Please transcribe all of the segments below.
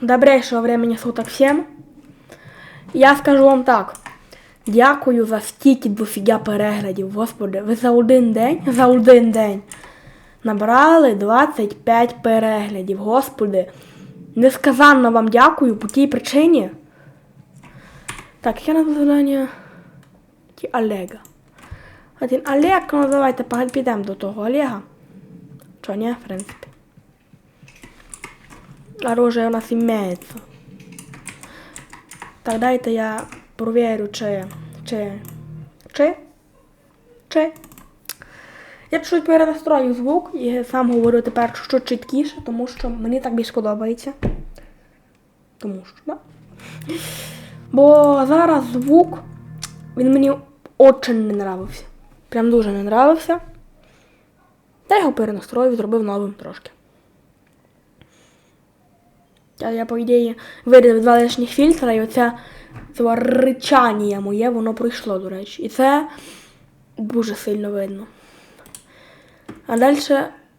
Добрейшего времени суток всем. Я скажу вам так. Дякую за стільки дофіга переглядів, господи. Ви за один день, за один день набрали 25 переглядів, господи. Несказанно вам дякую по тій причині. Так, я на завдання Олега. Один Олег, ну давайте підемо до того Олега. Чо, ні, в принципі. Оружие у нас имеется. Так, дайте я проверю, чи. Чи. Чи? Чи? Я чуть перенастрою звук і сам говорю тепер що чіткіше, тому що мені так більш подобається. Тому що, да? Бо зараз звук, він мені очень не нравився. Прям дуже не нравився. Та я його перенастроїв, зробив новим трошки. Я, я по ідеї, вирізав два лишніх фільтра, і оце ричання моє, воно пройшло, до речі. І це дуже сильно видно. А далі.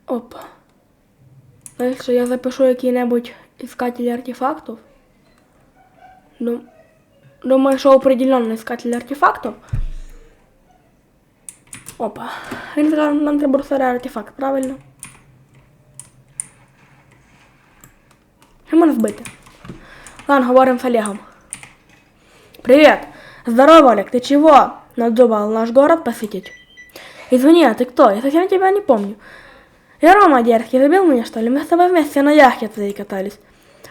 Опа. Далі я запишу який-небудь іскатель артефактів. Ну, думаю, що определенно іскатель артефактів. Опа. Нам треба артефакт, правильно? Что можно сбыть? Ладно, говорим с Олегом. Привет. Здорово, Олег. Ты чего? Надумал наш город посетить? Извини, а ты кто? Я совсем тебя не помню. Я Рома Дерзкий, забил меня, что ли? Мы с тобой вместе на яхте катались.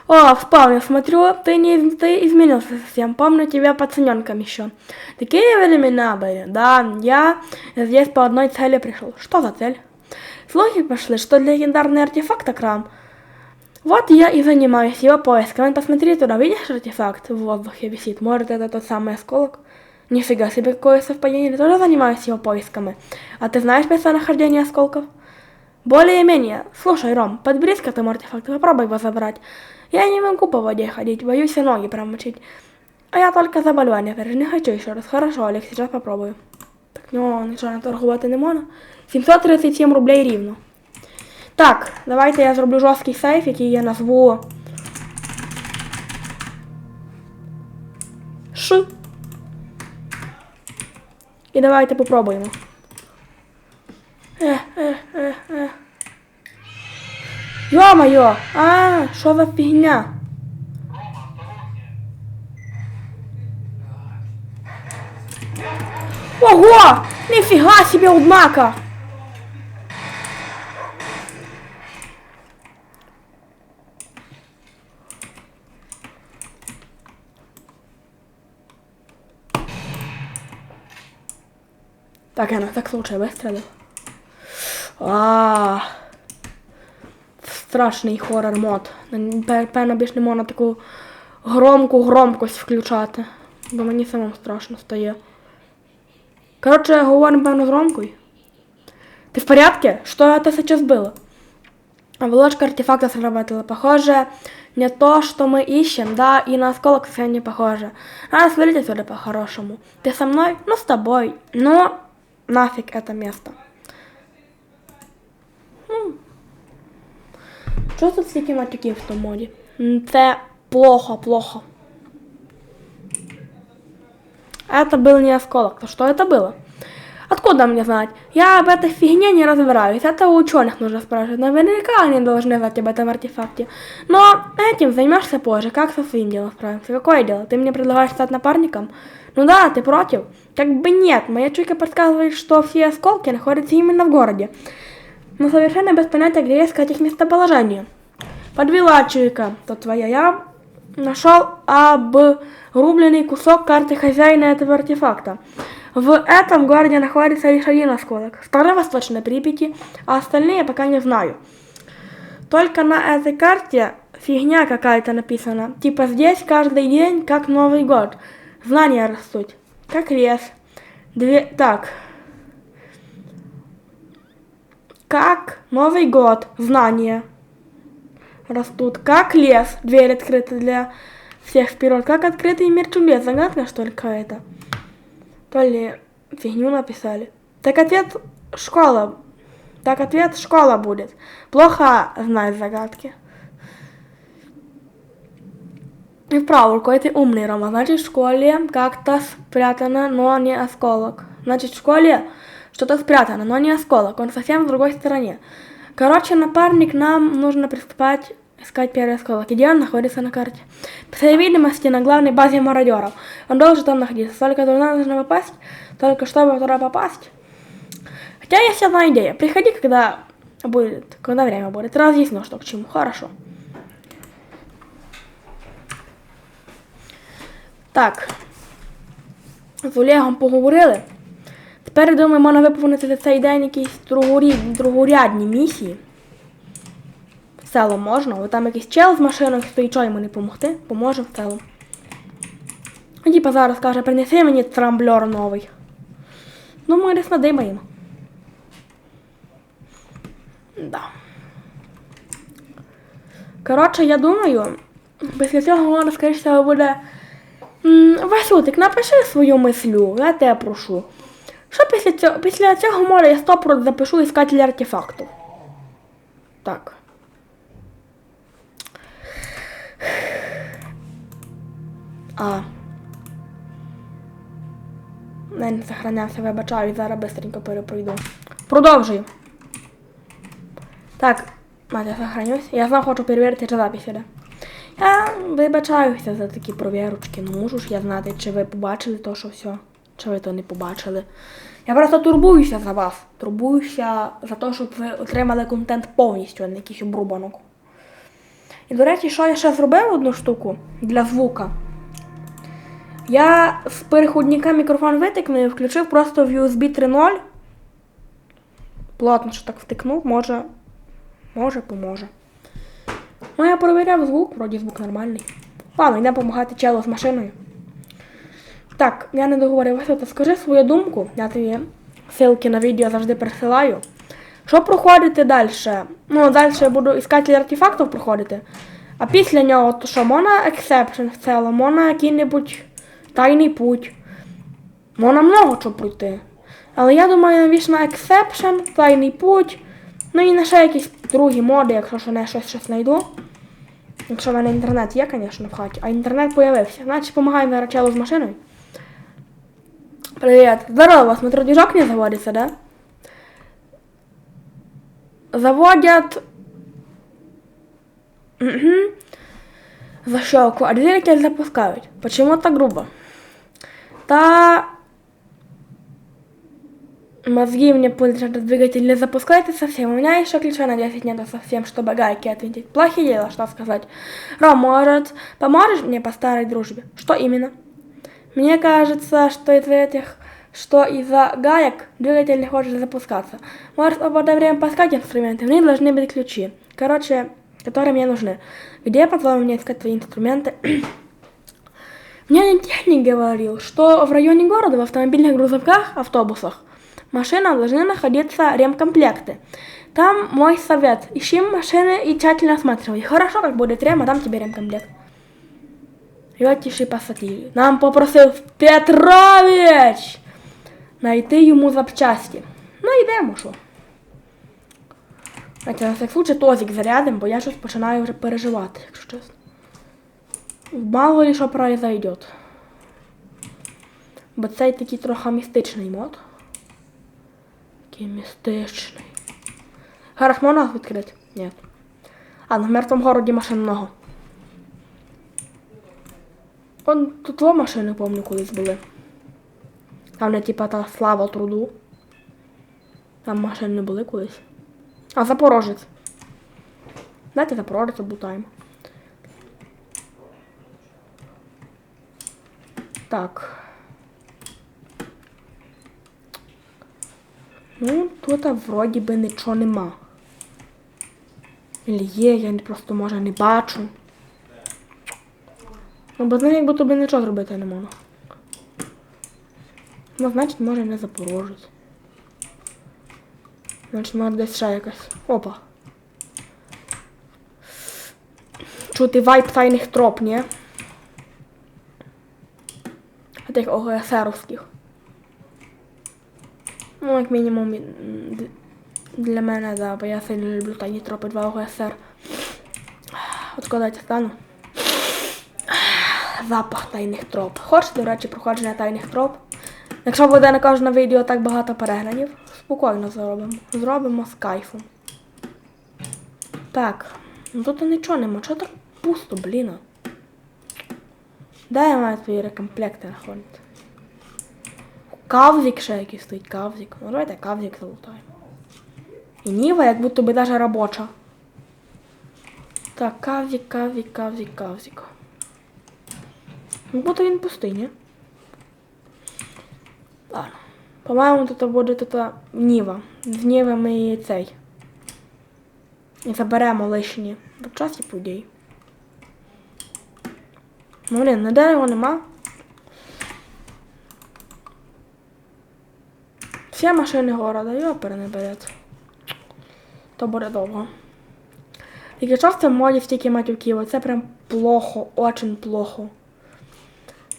О, вспомнил, смотрю, ты не ты изменился совсем. Помню тебя пацаненком еще. Такие времена были. Да, я здесь по одной цели пришел. Что за цель? Слухи пошли, что легендарный артефакт крам. Вот я и занимаюсь его поиском. Посмотри туда, видишь артефакт в воздухе висит? Может, это тот самый осколок? Нифига себе, какое совпадение. Я тоже занимаюсь его поисками. А ты знаешь местонахождение осколков? Более-менее. Слушай, Ром, подберись к этому артефакту, попробуй его забрать. Я не могу по воде ходить, боюсь и ноги промочить. А я только заболю, не переживай, не хочу еще раз. Хорошо, Олег, сейчас попробую. Так, ну, нічого не торгувати не можна. 737 рублей рівно. Так, давайте я зроблю жорсткий сейф, який я назву. Ш. І давайте попробуємо. Е, е, е, е. Йо-моє! А, що за фігня? Ого! Нифига себе, однако! Так, я на так случай вистрелив. А. Страшний хоррор мод. Пе- Певно, більш не можна таку громку громкость включати. Бо мені самому страшно стає. Короче, говорим, певно, з громкою. Ты в порядке? Что это сейчас было? Оболочка артефакта сработала. Похоже, не то, что мы ищем, да, и на осколок совсем не похоже. Надо свалить отсюда по-хорошему. Ты со мной? Ну, с тобой. Но нафиг это место. Що тут стільки матюків в тому моді? М, Це плохо, плохо. Это был не осколок. То что это было? Откуда мне знать? Я об этой фигне не разбираюсь. Это у ученых нужно спрашивать. Наверняка они должны знать об этом артефакте. Но этим займешься позже. Как со своим делом справимся? Какое дело? Ты мне предлагаешь стать напарником? Ну да, ты против? Как бы нет. Моя чуйка подсказывает, что все осколки находятся именно в городе. Но совершенно без понятия, где искать их местоположение. Подвела чуйка, то твоя. Я нашел обрубленный кусок карты хозяина этого артефакта. В этом городе находится лишь один осколок. Второй восточной Припяти, а остальные пока не знаю. Только на этой карте фигня какая-то написана. Типа здесь каждый день как Новый год. Знания растут. Как лес. Две... Так. Как Новый год. Знания растут. Как лес. Дверь открыта для всех вперед. Как открытый мир чудес. Загадка, что ли, какая-то? То ли фигню написали. Так ответ школа. Так ответ школа будет. Плохо знать загадки. И вправо, какой ты умный, Рома. Значит, в школе как-то спрятано, но не осколок. Значит, в школе что-то спрятано, но не осколок. Он совсем в другой стороне. Короче, напарник, нам нужно приступать искать первый осколок. Где он находится на карте? По всей видимости, на главной базе мародеров. Он должен там находиться. Только туда нужно попасть, только чтобы туда попасть. Хотя есть одна идея. Приходи, когда будет, когда время будет. Разъясню, что к чему. Хорошо. Так. З Олегом поговорили. Тепер, думаю, можна виповнити за цей день якісь другорід, другорядні місії. Село можна, але там якийсь чел з машиною стоїть, що йому не допомогти, поможе в село. А типа зараз каже, принеси мені трамблер новий. Думаю, десь надибаємо. Да. Коротше, я думаю, після цього скоріше буде. Васютик, напиши свою мислю, я тебе прошу. Що після цього, після цього може я стопрот запишу іскатель артефактів. Так. А. Не, не сохранявся, вибачаю, зараз быстренько перепройду. Продовжую. Так, Надя, сохранюсь. Я знов хочу перевірити, чи запись іде. Я вибачаюся за такі провірочки. Ну можу ж я знати, чи ви побачили то, що все, чи ви то не побачили. Я просто турбуюся за вас. Турбуюся за те, щоб ви отримали контент повністю, а не якийсь обрубанок. І, до речі, що я ще зробив одну штуку для звука. Я з переходника мікрофон витикнув включив просто в USB 3.0. Плотно, що так втикнув, може, може, поможе. Ну, я перевіряв звук, вроді звук нормальний. Ладно, йдемо допомагати челу з машиною. Так, я не договорив, Василь, скажи свою думку, я тобі ссылки на відео завжди присилаю. Що проходити далі? Ну, далі я буду іскатель артефактів проходити. А після нього, то що, можна ексепшн в цілому, можна який-небудь тайний путь. Можна много чого пройти. Але я думаю, навіщо на ексепшн, тайний путь. Ну і на ще якісь другі моди, якщо що не щось щось знайду. Якщо в мене інтернет є, звісно, в хаті, а інтернет появився. Значить, допомагаємо зараз челу з машиною. Привет. Здорово, вас метродвижок не заводится, да? Заводят... Угу. Защелку, а двигатель запускают. Почему так грубо? Та... Мозги мне пользуют двигатель не запускает совсем. У меня еще ключа на 10 нету совсем, чтобы гайки отвинтить. Плохое дело, что сказать. Ром, может, поможешь мне по старой дружбе? Что именно? Мне кажется, что из этих, что из-за гаек двигатель не хочет запускаться. Может, свободное время поискать инструменты, мне должны быть ключи. Короче, которые мне нужны. Где, по-твоему, мне искать твои инструменты? Мне один техник говорил, что в районе города в автомобильных грузовиках, автобусах, машинах должны находиться ремкомплекты. Там мой совет. Ищи машины и тщательно осматривай. Хорошо, как будет рем, а дам тебе ремкомплект. Йотіші пасатілі. Нам попросив Петрович знайти йому запчасті. Ну йдемо, що. Знаєте, на всяк случай тозик зарядим, бо я щось починаю вже переживати, якщо чесно. Мало ли що произойде. Бо цей такий трохи містичний мод. Такий містичний. Гараж можна відкрити? Ні. А, на мертвому городі машин много. Он тут два машини, помню, колись були. Там не типа та слава труду. Там машини не були колись. А Запорожець. Дайте Запорожець облутаємо. Так. Ну, тут вроді би нічого нема. Или є, я просто може не бачу. Ну, бо з ним якби тобі нічого зробити не можна. Ну, значить, може не запорожець. Значить, може десь ще якась. Опа. Чути вайп тайних троп, ні? Тих ОГСРовських. Ну, як мінімум, для мене, да, бо я сильно люблю тайні тропи 2 ОГСР. От коли я стану. Запах тайних троп. Хочете, до речі, проходження тайних троп? Якщо буде на кожне відео так багато переглядів, спокійно зробимо. Зробимо з кайфом. Так, ну тут нічого нема. Чого так пусто, блін? Де я маю твої рекомплекти знаходити? Кавзик ще якийсь стоїть, кавзик. Ну давайте кавзик залутаємо. І Ніва як будто би даже робоча. Так, кавзик, кавзик, кавзик, кавзик. Ну, будто він пустий, ні? Ладно. По-моєму, тут буде тут Ніва. З Ніви ми цей. І заберемо лишні. В часі подій. Ну, блін, на дерево нема. Всі машини города, його перенабереться. То буде довго. Тільки що в цьому моді стільки матюків, це прям плохо, очень плохо.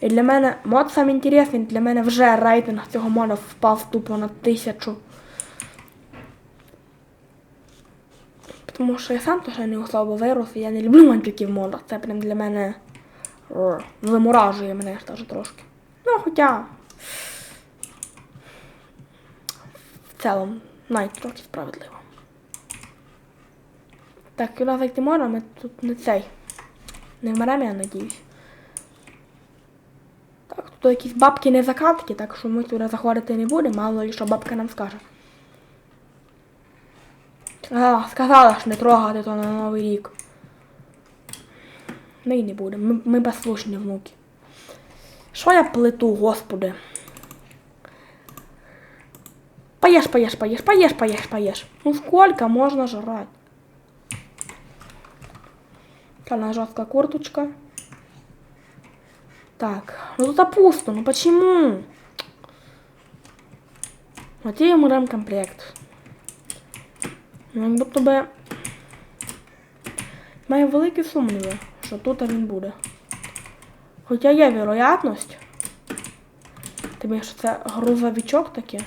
І для мене мод сам інтересний, для мене вже рейтинг цього мода впав тупо на тисячу. Тому що я сам теж не особо вирос, і я не люблю матюків в модах. Це прям для мене р, вимуражує мене теж трошки. Ну, хоча в цілому навіть трохи справедливо. Так, куди зайти можна, ми тут не цей. Не вмремо, я надіюсь. Так, тут якісь бабки не закатки, так що ми туди заходити не будемо, мало ли що бабка нам скаже. А, сказала ж не трогати то на Новий рік. Ми й не будемо. Ми, ми безслушні внуки. Що я плету, господи? Поешь, поешь, поешь, поешь, поешь, поешь. Ну сколько можно жрать? Такая жесткая курточка. Так, ну тут пусто, ну почему? Вот и ему комплект. Ну, будто би маю великі сумніви, що тут він буде. Хоча є вероятність. Тобі що це грузовичок таке.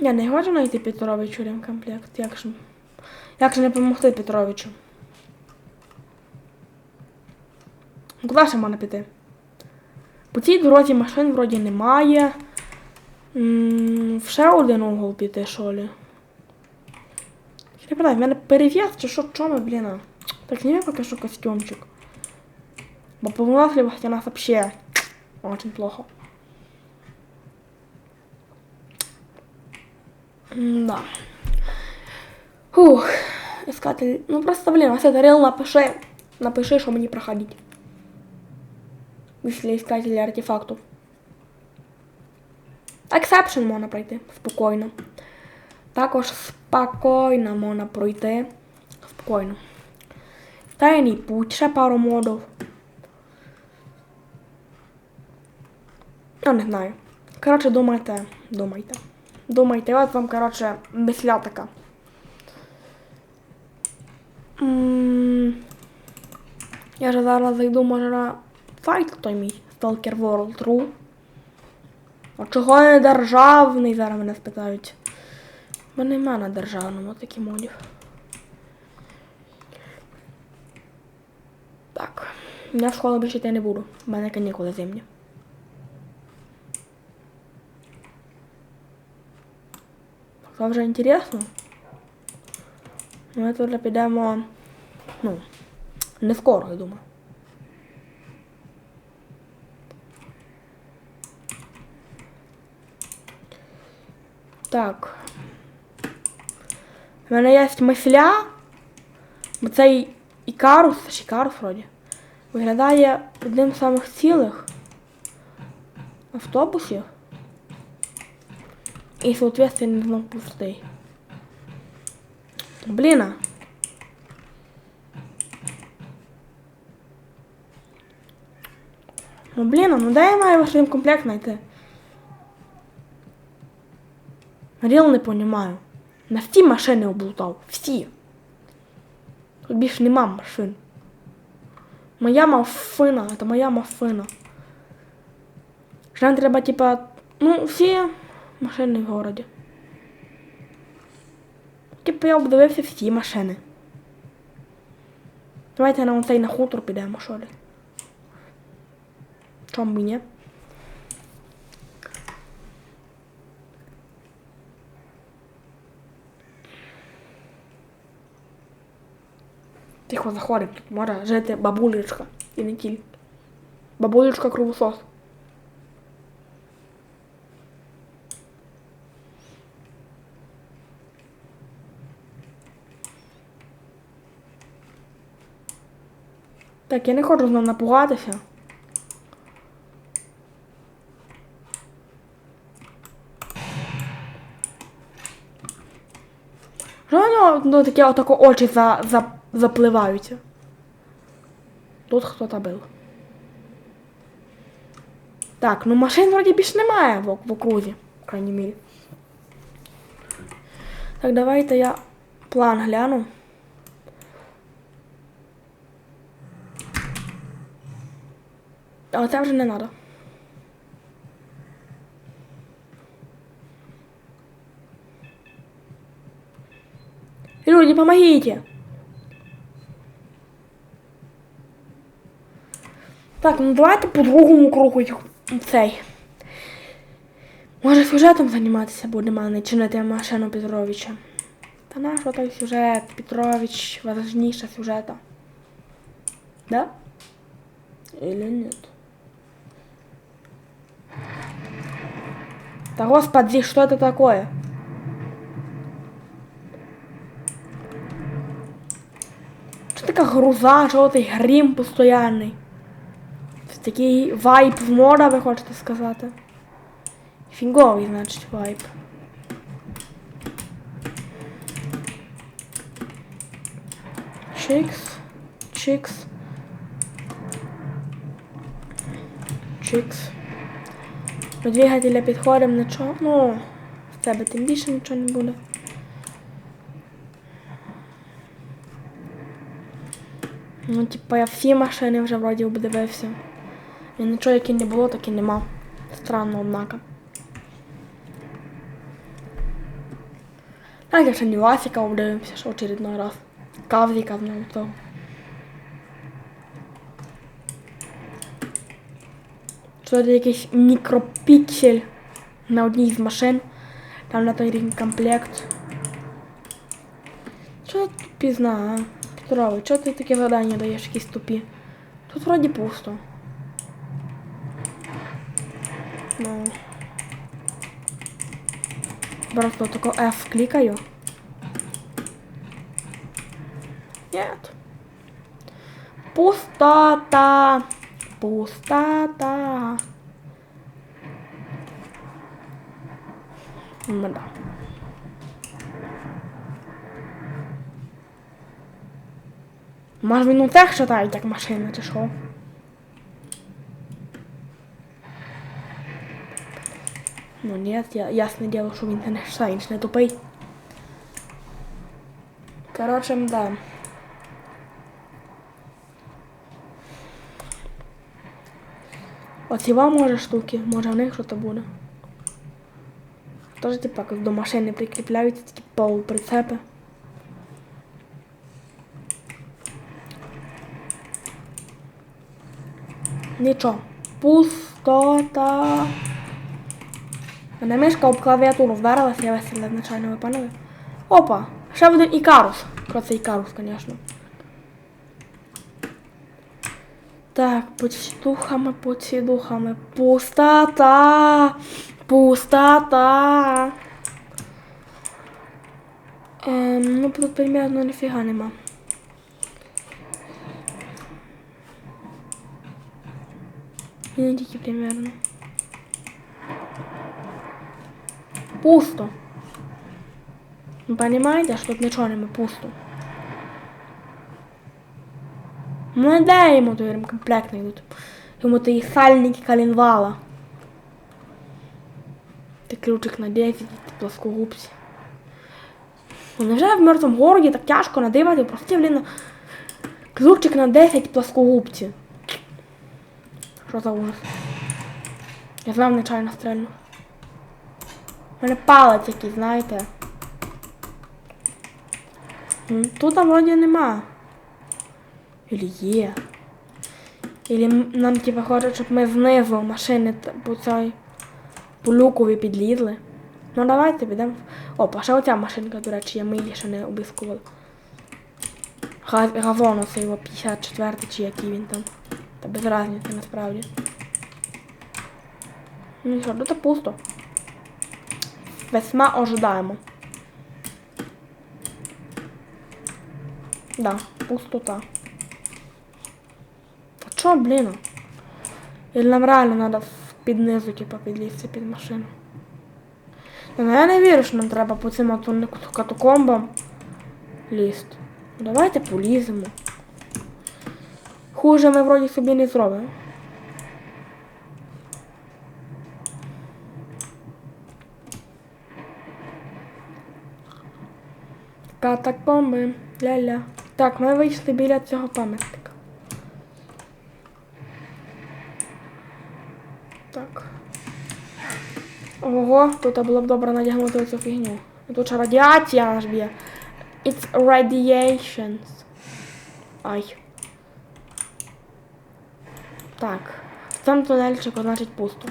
Я не хочу знайти Петровичу ремкомплект. Як же, як же не допомогти Петровичу? Куди ще можна піти? По цій дорозі машин вроді немає. М, В ще один угол піти, що ли? Я питаю, в мене перев'яз чи що, чому, блін? Так зніми поки що костюмчик. Бо по выносливости у нас вообще очень плохо. Да. Фух, искатель. Ну просто, блин, если это рел напиши, напиши, что мне проходить. Если искатель артефактов. Exception можна пройти спокійно. Також спокійно можна пройти. Спокійно. Тайний путь, ще пару модів. Я не знаю. Коротше, думайте, думайте. Думайте, от вам, коротше, мисля така. Я ж зараз зайду, може, на сайт той мій Stalker World.ru. А чого не державний? Зараз мене спитають. Бо нема на державному такі модів. Так. Я в школу більше йти не буду. У мене канікули зимні. Це вже інтересно. Ми туди підемо. Ну, не скоро, я думаю. Так. У мене є мисля. Бо цей Ікарус, ж Ікарус вроді. Виглядає одним з самих цілих автобусів. І, соответственно, знов пустий. Блін. Ну блін, ну де я маю ваш комплект знайти? Ріл не понімаю. На всі машини облутав. Всі. Тут більше нема машин. Моя мафина, це моя мафина. Що нам треба, типа, ну, всі машини в городі. Типу я обдивився всі машини. Давайте на оцей на хутор підемо, що ли. Чом би Тихо заходимо, тут може жити бабулечка і не тільки. Бабулечка кровосос. Так, я не хочу знов напугатися. Що ну, таке отако очі за, за, запливаються? Тут хто-то був. Так, ну машин вроді більш немає в, в окрузі, в крайній мірі. Так, давайте я план гляну. А це вже не треба. Люди, помогите! Так, ну давайте по другому кругу цей. Може сюжетом займатися будемо, а не чинити машину Петровича. Та наш той сюжет, Петрович важніше сюжета. Да? Или нет? Да господи, что это такое? Що така груза, що той грім постоянний? Такий вайп з мора, ви хочете сказати? Фіговий, значить, вайп. Чикс. Чикс. Чикс. До двигателя підходимо нічого. Ну, в тебе тим більше нічого не буде. Ну, типа я всі машини вже вроді обдивився. І нічого, яке не було, так і нема. Странно, однако. Так, я ще не Васіка обдивимося, що очередной раз. Кавзіка знову того. Що це якийсь мікропіксель на одній з машин. Там на той рівень комплект. Що тут пізна, а? Петрович, чого ти таке завдання даєш якісь тупі? Тут вроді пусто. Ну. Просто только F кликаю. Нет. Пустота. Пустота. Мда. Може він у тех шатають, як машина, чи що? Ну нет, я, що він не шатає, він ж не тупий. Короче, да. Оці вам може штуки, може в них щось буде. Тож типа як до машини прикріпляються такі полуприцепи. Нічого. Пустота. Мене мишка об клавіатуру вдарилася, я весело звичайно випанули. Опа! Ще один Ікарус. Про це Ікарус, звісно. Так, духами, духами. Пустота. Пустота. Ем, ну тут примерно ніфіга нема. Тільки примерно. Пусто. Ви понимаете, що тут нічого нема пусто. Ну не дай йому той комплект йдуть. Йому той сальники коленвала. Ти ключик на 10, ти плоскогубці. Ну невже в мертвому городі так тяжко надивати прості, блін, ключик на 10 плоскогубці. Що за ужас? Я знав нечайно стрельну. Мене палець якийсь, знаєте. Тут вроді нема. Ілі є. Ілі нам типа хочуть, щоб ми знизу машини по цій по люкові підлізли. Ну давайте підемо. Опа, ще оця машинка, до речі, є, ми ще не обіскували. Газон оцей його 54 чи який він там. Та без разниці насправді. Ну що, тут пусто. Весьма ожидаємо. Да, пустота. А чо, блін? Или нам реально надо під низу, типа, підлізти під машину. Ну, я не вірю, що нам треба по цим катакомбам лізти. Ну, давайте поліземо. Хуже ми вроді собі не зробимо. Катакомби. Ля-ля. Так, ми вийшли біля цього пам'ятника. Так. Ого, тут було б добре надягнути цю фігню. Тут ще радіація наш б'є. It's radiations. Ай. Так. В цьому тунельчику, пусто.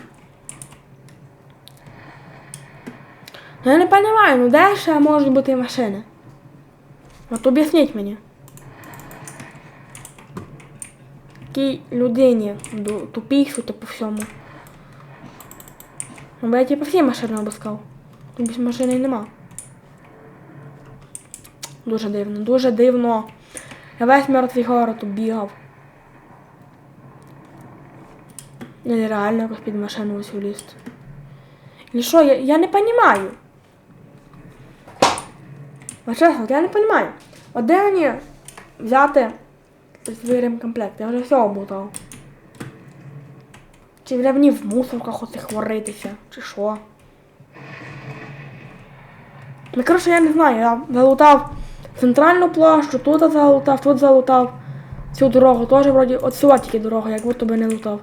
Ну, Я не розумію, ну де ще можуть бути машини? От об'ясніть мені. Такій людині тупійшути по всьому. Ну, я типу всі машини обискав. Тут більше машини нема. Дуже дивно, дуже дивно. Я весь мертвий город бігав. Или реально якось під машину ось влізти. Или що, я, я не понимаю. А чесно, я не понимаю. От де мені взяти свій ремкомплект? Я вже все обутав. Чи вже мені в мусорках оце хворитися, чи що? Ну, коротше, я не знаю, я залутав центральну площу, тут залутав, тут залутав. Цю дорогу теж вроді, от сюди тільки дорога, як будто би не лутав.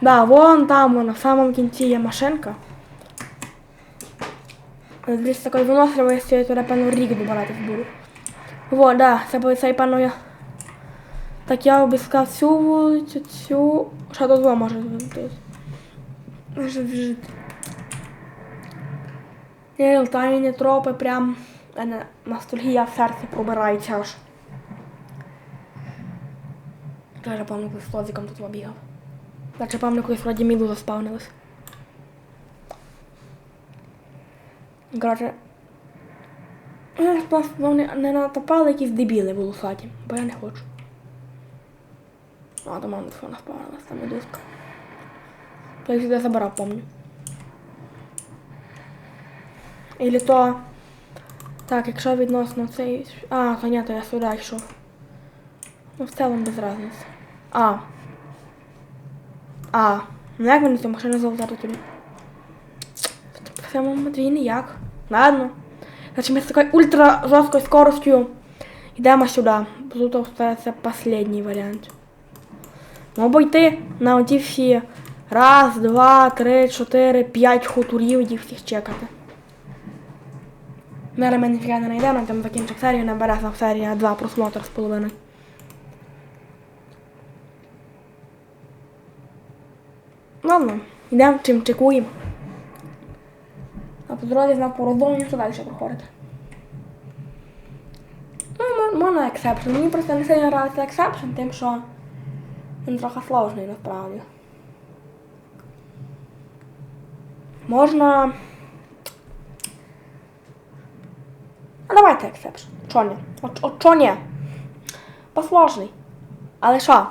Да, вон там, вон, на самому кінці є машинка. Десь такої виносливої я туди, певно, рік добиратись буду. Во, да, це буде цей певно я. Так я обіскав цю вулицю, цю. Ще до два може бути. Може вжити. Є тайні прям мене ностальгія в серці пробирається аж. Певно, коли з лозиком тут побігав. Наче певно, колись вроді міду заспавнилась. Коротше, просто вони не натопали якісь дебіли в волосаті, бо я не хочу. А, до мене вона спавнилась, там медузка. Я їх сюди забирав, помню. Ілі то... Так, якщо відносно цей... А, то я сюди йшов. Ну, в цілому без разниці. А. А. Ну як мені цю машину залутати тоді? В цьому Матвії ніяк. Ладно. Значить ми з такою ультра жорсткою скоростю йдемо сюди. Тут це останній варіант. Ну, або йти на оті всі раз, два, три, чотири, п'ять хуторів і всіх чекати. Зараз ми ніфіга не знайдемо, там закінчив серію, набере за серія два просмотри з половиною. Ладно, йдемо чим чекуємо. По дорозі знак порозуміння, що далі проходити. Ну, можна ексепшн. Мені просто не сильно подобається ексепшн, тим що він трохи сложний насправді. Можна. А давайте ексепшн. Чо ні? От, от чо ні? Посложний. Але що?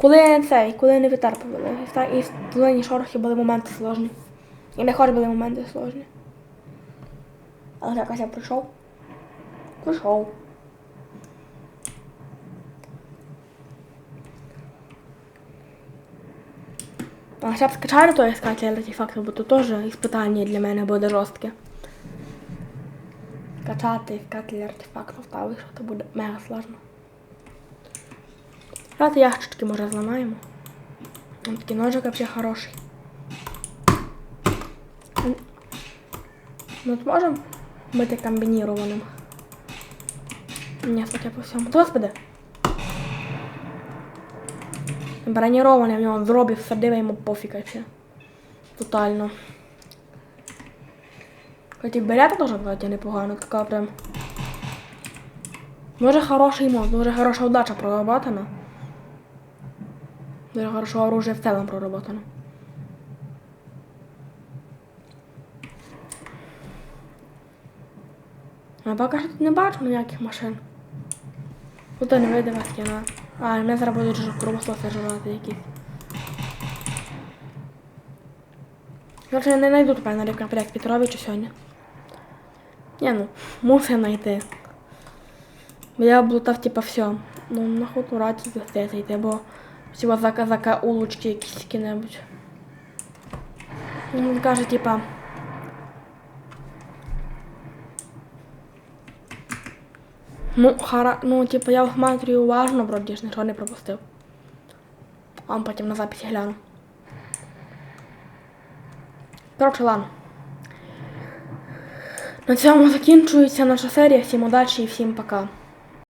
Коли цей, коли не витерпували, і в та- і в зелені шорохи були моменти сложні. І не хоч були моменти сложні. Але якось я прийшов. Прийшов. А ще б скачаю той искатель артефактів, бо то теж іспитання для мене буде жорстке. Качати искатель артефактів, та вийшло, то буде мега сложно. Давайте ящички може зламаємо. Там такий ножик вообще хороший. Ну, от можемо бути комбінірованим. Ні, судя по всьому. Господи. Бронірований в нього зробив, садив йому пофіг вообще. Тотально. Хоч і берета теж вроді непогано, така прям. Дуже хороший мод, дуже хороша удача проработана. Дуже хорошо оружие в целом проработано. А поки що тут не бачу ніяких машин. Тут не видима стіна. А, мене зараз будуть ж кровососи жрати якісь. Короче, я не знайду тепер на Рівкомплект Петровича сьогодні. Ні, ну, мусив знайти. Бо я облутав типа все. Ну, на хутораці застається йти, бо всього зака зака улучки якісь які-небудь. Він каже, типа. Ну, хара... ну, типа, я смотрю уважно, вроді ж нічого не пропустив. Вам потім на записі гляну. Коротше, ладно. На цьому закінчується наша серія. Всім удачі і всім пока.